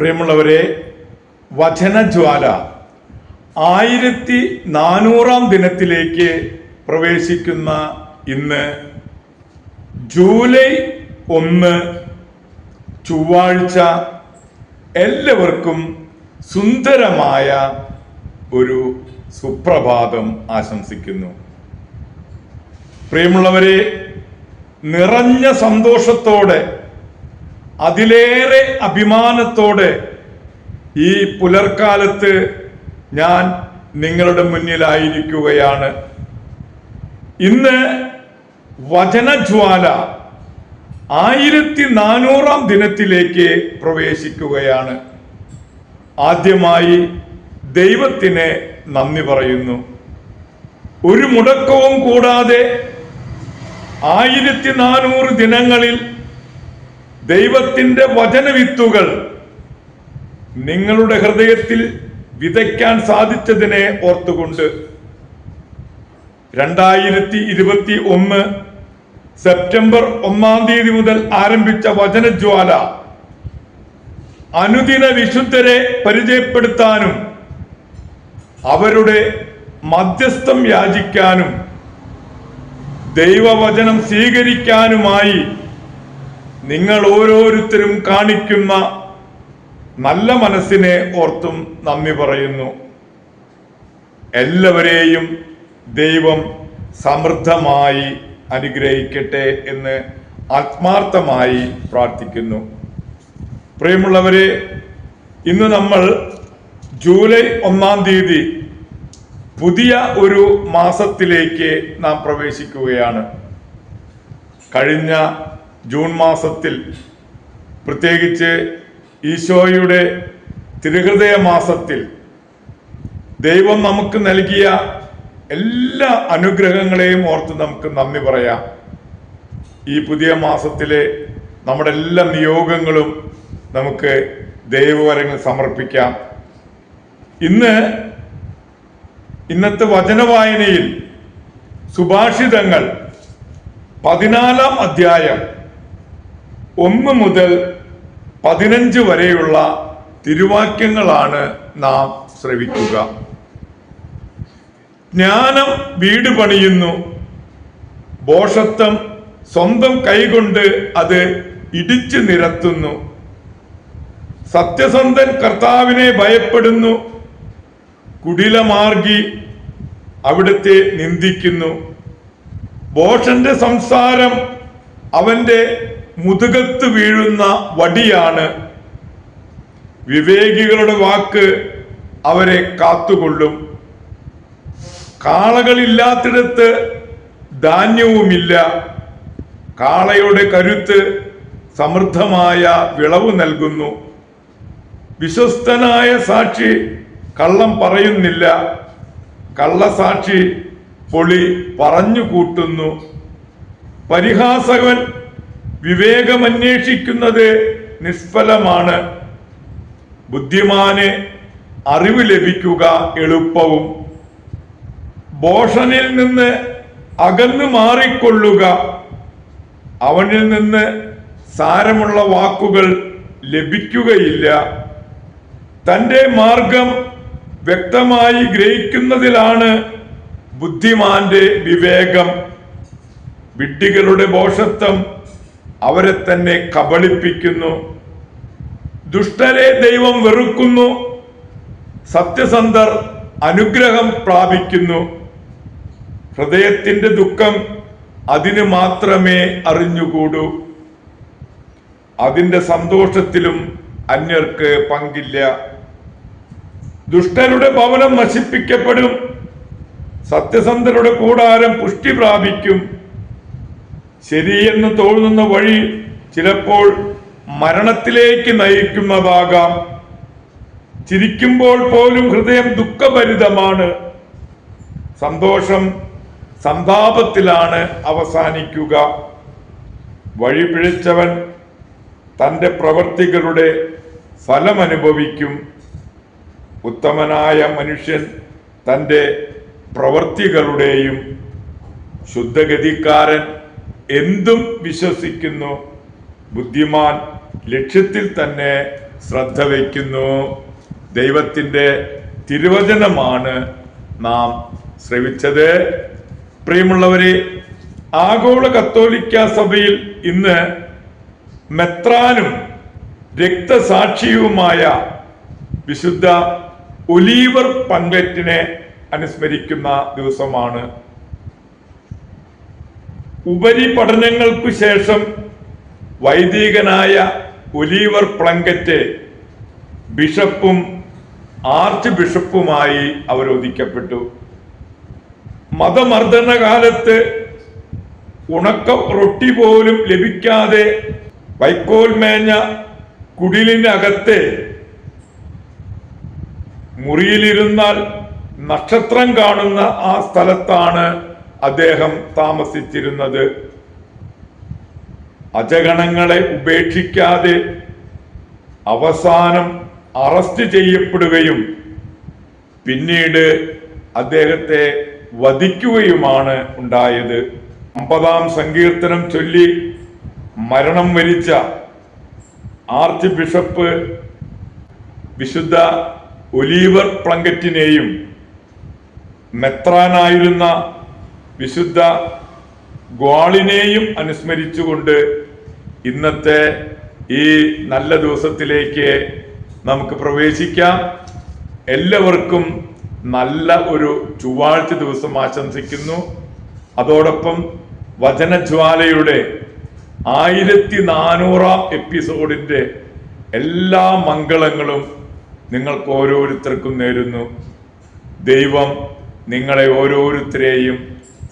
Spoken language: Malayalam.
പ്രിയമുള്ളവരെ വചനജ്വാല ആയിരത്തി നാനൂറാം ദിനത്തിലേക്ക് പ്രവേശിക്കുന്ന ഇന്ന് ജൂലൈ ഒന്ന് ചൊവ്വാഴ്ച എല്ലാവർക്കും സുന്ദരമായ ഒരു സുപ്രഭാതം ആശംസിക്കുന്നു. പ്രിയമുള്ളവരെ നിറഞ്ഞ സന്തോഷത്തോടെ അതിലേറെ അഭിമാനത്തോടെ ഈ പുലർക്കാലത്ത് ഞാൻ നിങ്ങളുടെ മുന്നിലായിരിക്കുകയാണ്. ഇന്ന് വചനജ്വാല ആയിരത്തി നാനൂറാം ദിനത്തിലേക്ക് പ്രവേശിക്കുകയാണ്. ആദ്യമായി ദൈവത്തിന് നന്ദി പറയുന്നു. ഒരു മുടക്കവും കൂടാതെ ആയിരത്തി നാനൂറ് ദിനങ്ങളിൽ ദൈവത്തിന്റെ വചനവിത്തുകൾ നിങ്ങളുടെ ഹൃദയത്തിൽ വിതയ്ക്കാൻ സാധിച്ചതിനെ ഓർത്തുകൊണ്ട് രണ്ടായിരത്തി ഇരുപത്തി ഒന്ന് സെപ്റ്റംബർ ഒന്നാം തീയതി മുതൽ ആരംഭിച്ച വചനജ്വാല അനുദിന വിശുദ്ധരെ പരിചയപ്പെടുത്താനും അവരുടെ മധ്യസ്ഥം യാചിക്കാനും ദൈവവചനം സ്വീകരിക്കാനുമായി നിങ്ങൾ ഓരോരുത്തരും കാണിക്കുന്ന നല്ല മനസ്സിനെ ഓർത്തും നന്ദി പറയുന്നു. എല്ലാവരെയും ദൈവം സമൃദ്ധമായി അനുഗ്രഹിക്കട്ടെ എന്ന് ആത്മാർത്ഥമായി പ്രാർത്ഥിക്കുന്നു. പ്രിയമുള്ളവരെ ഇന്ന് നമ്മൾ ജൂലൈ ഒന്നാം തീയതി പുതിയ ഒരു മാസത്തിലേക്ക് നാം പ്രവേശിക്കുകയാണ്. കഴിഞ്ഞ ജൂൺ മാസത്തിൽ പ്രത്യേകിച്ച് ഈശോയുടെ തിരുഹൃദയ മാസത്തിൽ ദൈവം നമുക്ക് നൽകിയ എല്ലാ അനുഗ്രഹങ്ങളെയും ഓർത്ത് നമുക്ക് നന്ദി പറയാം. ഈ പുതിയ മാസത്തിലെ നമ്മുടെ എല്ലാ നിയോഗങ്ങളും നമുക്ക് ദൈവവരങ്ങൾ സമർപ്പിക്കാം. ഇന്ന് ഇന്നത്തെ വചനവായനയിൽ സുഭാഷിതങ്ങൾ പതിനാലാം അധ്യായം ഒന്ന് മുതൽ പതിനഞ്ച് വരെയുള്ള തിരുവാക്യങ്ങളാണ് നാം ശ്രവിക്കുക. ജ്ഞാനം വീട് പണിയുന്നു. ബോഷത്വം സ്വന്തം കൈകൊണ്ട് അത് ഇടിച്ചു നിരത്തുന്നു. സത്യസന്ധൻ കർത്താവിനെ ഭയപ്പെടുന്നു. കുടിലമാർഗി അവിടുത്തെ നിന്ദിക്കുന്നു. ബോഷന്റെ സംസാരം അവന്റെ മുതുകത്ത് വീഴുന്ന വടിയാണ്. വിവേകികളുടെ വാക്ക് അവരെ കാത്തുകൊള്ളും. കാളകളില്ലാത്തിടത്ത് ധാന്യവുമില്ല. കാളയുടെ കരുത്ത് സമൃദ്ധമായ വിളവ് നൽകുന്നു. വിശ്വസ്തനായ സാക്ഷി കള്ളം പറയുന്നില്ല. കള്ളസാക്ഷി പൊളി പറഞ്ഞു കൂട്ടുന്നു. പരിഹാസകൻ വിവേകമന്വേഷിക്കുന്നത് നിഷ്ഫലമാണ്. ബുദ്ധിമാന് അറിവ് ലഭിക്കുക എളുപ്പവും. ബോഷനിൽ നിന്ന് അകന്നു മാറിക്കൊള്ളുക. അവനിൽ നിന്ന് സാരമുള്ള വാക്കുകൾ ലഭിക്കുകയില്ല. തന്റെ മാർഗം വ്യക്തമായി ഗ്രഹിക്കുന്നതിലാണ് ബുദ്ധിമാന്റെ വിവേകം. വിഡ്ഢികളുടെ ബോഷത്വം അവരെ തന്നെ കബളിപ്പിക്കുന്നു. ദുഷ്ടരെ ദൈവം വെറുക്കുന്നു. സത്യസന്ധർ അനുഗ്രഹം പ്രാപിക്കുന്നു. ഹൃദയത്തിന്റെ ദുഃഖം അതിന് മാത്രമേ അറിഞ്ഞുകൂടൂ. അതിന്റെ സന്തോഷത്തിലും അന്യർക്ക് പങ്കില്ല. ദുഷ്ടരുടെ ഭവനം നശിപ്പിക്കപ്പെടും. സത്യസന്ധരുടെ കൂടാരം പുഷ്ടി പ്രാപിക്കും. ശരിയെന്ന് തോന്നുന്ന വഴി ചിലപ്പോൾ മരണത്തിലേക്ക് നയിക്കുന്നതാകാം. ചിരിക്കുമ്പോൾ പോലും ഹൃദയം ദുഃഖഭരിതമാണ്. സന്തോഷം സന്താപത്തിലാണ് അവസാനിക്കുക. വഴി പിഴച്ചവൻ തന്റെ പ്രവർത്തികളുടെ ഫലമനുഭവിക്കും. ഉത്തമനായ മനുഷ്യൻ തന്റെ പ്രവർത്തികളുടെയും ശുദ്ധഗതിക്കാരൻ എന്തും വിശ്വസിക്കുന്നു. ബുദ്ധിമാൻ ലക്ഷ്യത്തിൽ തന്നെ ശ്രദ്ധ വയ്ക്കുന്നു. ദൈവത്തിന്റെ തിരുവചനമാണ് നാം ശ്രവിച്ചത്. പ്രിയമുള്ളവരെ ആഗോള കത്തോലിക്ക സഭയിൽ ഇന്ന് മെത്രാനും രക്തസാക്ഷിയുമായ വിശുദ്ധ ഒലീവർ പങ്കറ്റിനെ അനുസ്മരിക്കുന്ന ദിവസമാണ് ഉപരിപഠനങ്ങൾക്കു ശേഷം വൈദികനായ ഒലീവർ പ്ലങ്കറ്റ് ബിഷപ്പും ആർച്ച് ബിഷപ്പുമായി അവരോധിക്കപ്പെട്ടു. മതമർദ്ദന കാലത്ത് ഉണക്ക റൊട്ടി പോലും ലഭിക്കാതെ വൈക്കോൽ മേഞ്ഞ കുടിലിനകത്ത് മുറിയിലിരുന്നാൽ നക്ഷത്രം കാണുന്ന ആ സ്ഥലത്താണ് അദ്ദേഹം താമസിച്ചിരുന്നത്. അജഗണങ്ങളെ ഉപേക്ഷിക്കാതെ അവസാനം അറസ്റ്റ് ചെയ്യപ്പെടുകയും പിന്നീട് അദ്ദേഹത്തെ വധിക്കുകയുമാണ് ഉണ്ടായത്. അമ്പതാം സങ്കീർത്തനം ചൊല്ലി മരണം വരിച്ച ആർച്ച് ബിഷപ്പ് വിശുദ്ധ ഒലീവർ പ്ലങ്കറ്റിനെയും മെത്രാനായിരുന്ന വിശുദ്ധ ഗ്വാളിനെയും അനുസ്മരിച്ചുകൊണ്ട് ഇന്നത്തെ ഈ നല്ല ദിവസത്തിലേക്ക് നമുക്ക് പ്രവേശിക്കാം. എല്ലാവർക്കും നല്ല ഒരു ചൊവ്വാഴ്ച ദിവസം ആശംസിക്കുന്നു. അതോടൊപ്പം വചനജ്വാലയുടെ ആയിരത്തി നാനൂറാം എപ്പിസോഡിന്റെ എല്ലാ മംഗളങ്ങളും നിങ്ങൾക്ക് ഓരോരുത്തർക്കും നേരുന്നു. ദൈവം നിങ്ങളെ ഓരോരുത്തരെയും